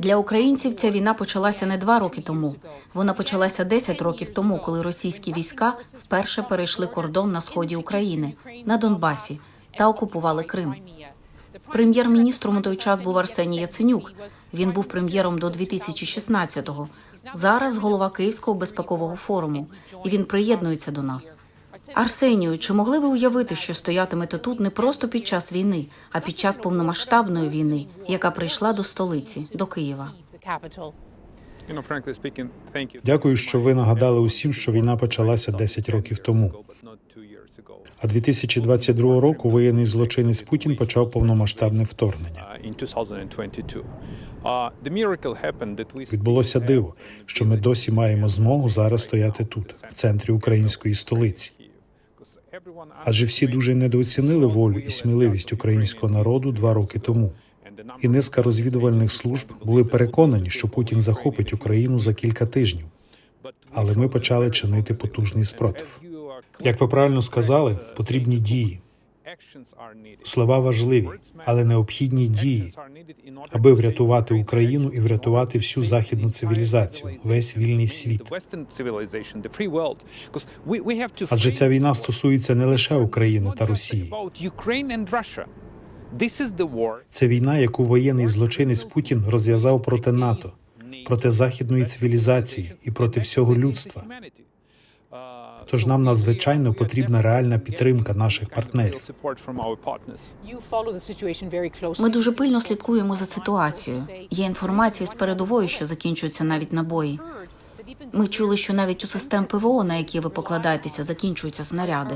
Для українців ця війна почалася не два роки тому. Вона почалася 10 років тому, коли російські війська вперше перейшли кордон на сході України на Донбасі та окупували Крим. Прем'єр-міністром у той час був Арсеній Яценюк. Він був прем'єром до 2016-го. Зараз голова Київського безпекового форуму, і він приєднується до нас. Арсенію, чи могли ви уявити, що стоятимете тут не просто під час війни, а під час повномасштабної війни, яка прийшла до столиці, до Києва? Дякую, що ви нагадали усім, що війна почалася 10 років тому. А 2022 року воєнний злочинець Путін почав повномасштабне вторгнення. In 2022. The miracle happened that we Відбулося диво, що ми досі маємо змогу зараз стояти тут, в центрі української столиці. Адже всі дуже недооцінили волю і сміливість українського народу два роки тому. І низка розвідувальних служб були переконані, що Путін захопить Україну за кілька тижнів. Але ми почали чинити потужний спротив. Як ви правильно сказали, потрібні дії. Слова важливі, але необхідні дії, аби врятувати Україну і врятувати всю західну цивілізацію, весь вільний світ. Адже ця війна стосується не лише України та Росії. Це війна, яку воєнний злочинець Путін розв'язав проти НАТО, проти західної цивілізації і проти всього людства. Тож нам надзвичайно потрібна реальна підтримка наших партнерів. Ми дуже пильно слідкуємо за ситуацією. Є інформація з передової, що закінчуються навіть набої. Ми чули, що навіть у систем ПВО, на які ви покладаєтеся, закінчуються снаряди.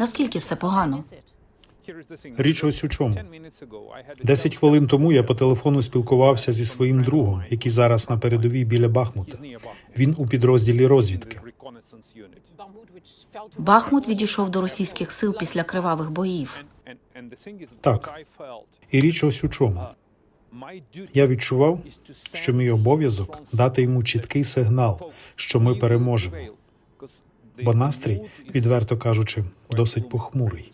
Наскільки все погано? Річ ось у чому. Десять хвилин тому я по телефону спілкувався зі своїм другом, який зараз на передовій біля Бахмута. Він у підрозділі розвідки. Бахмут відійшов до російських сил після кривавих боїв. Так. І річ ось у чому. Я відчував, що мій обов'язок дати йому чіткий сигнал, що ми переможемо. Бо настрій, відверто кажучи, досить похмурий.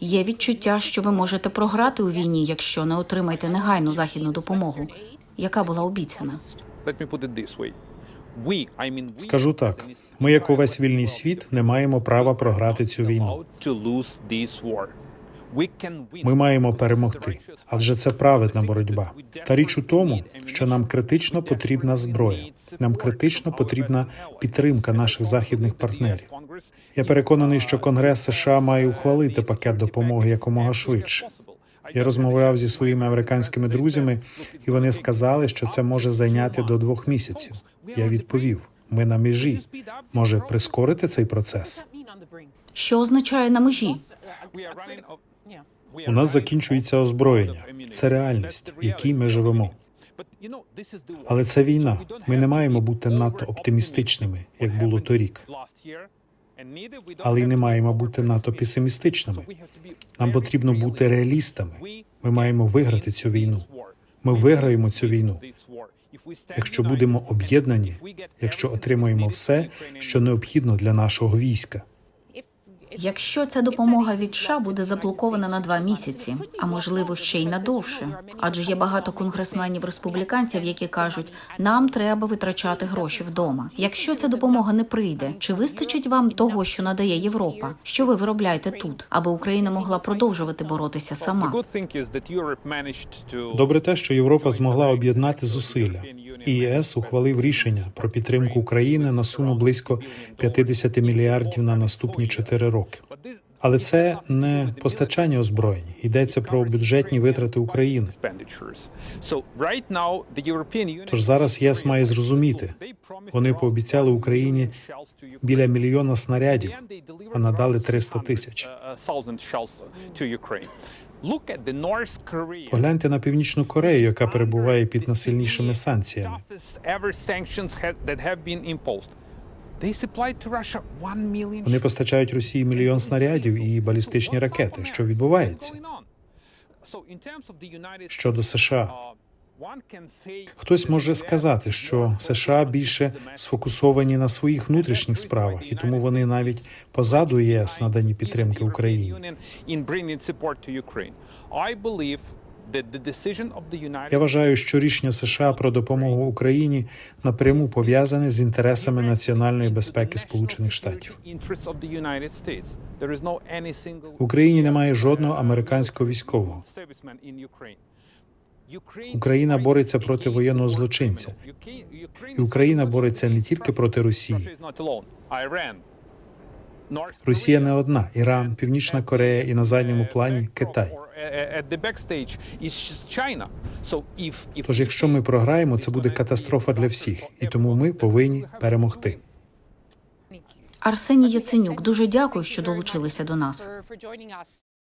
Є відчуття, що ви можете програти у війні, якщо не отримаєте негайну західну допомогу, яка була обіцяна. Скажу так: ми, як увесь вільний світ, не маємо права програти цю війну. Ми маємо перемогти, адже це праведна боротьба. Та річ у тому, що нам критично потрібна зброя. Нам критично потрібна підтримка наших західних партнерів. Я переконаний, що Конгрес США має ухвалити пакет допомоги якомога швидше. Я розмовляв зі своїми американськими друзями, і вони сказали, що це може зайняти до двох місяців. Я відповів: ми на межі. Може прискорити цей процес? Що означає на межі? У нас закінчується озброєння. Це реальність, в якій ми живемо. Але це війна. Ми не маємо бути надто оптимістичними, як було торік. Але й не маємо бути надто песимістичними. Нам потрібно бути реалістами. Ми маємо виграти цю війну. Ми виграємо цю війну. Якщо будемо об'єднані, якщо отримаємо все, що необхідно для нашого війська. Якщо ця допомога від США буде заблокована на два місяці, а можливо ще й надовше, адже є багато конгресменів республіканців, які кажуть, нам треба витрачати гроші вдома. Якщо ця допомога не прийде, чи вистачить вам того, що надає Європа? Що ви виробляєте тут, аби Україна могла продовжувати боротися сама? Добре те, що Європа змогла об'єднати зусилля. І ЄС ухвалив рішення про підтримку України на суму близько 50 мільярдів на наступні 4 роки. Але це не постачання озброєнь. Йдеться про бюджетні витрати України. Тож зараз єс має зрозуміти. Вони пообіцяли Україні біля мільйона снарядів, а надали 300 тисяч. Погляньте на північну Корею, яка перебуває під найсильнішими санкціями. Вони постачають Росії мільйон снарядів і балістичні ракети. Що відбувається щодо США? Хтось може сказати, що США більше сфокусовані на своїх внутрішніх справах, і тому вони навіть позаду ЄС в наданні підтримки Україні. Я вважаю, що рішення США про допомогу Україні напряму пов'язане з інтересами національної безпеки Сполучених Штатів. В Україні немає жодного американського військового. Україна бореться проти воєнного злочинця. І Україна бореться не тільки проти Росії. Росія не одна: Іран, Північна Корея і на задньому плані Китай. Or at the backstage is China. So if, if Тож, якщо ми програємо, це буде катастрофа для всіх, і тому ми повинні перемогти. Арсеній Яценюк, дуже дякую, що долучилися до нас.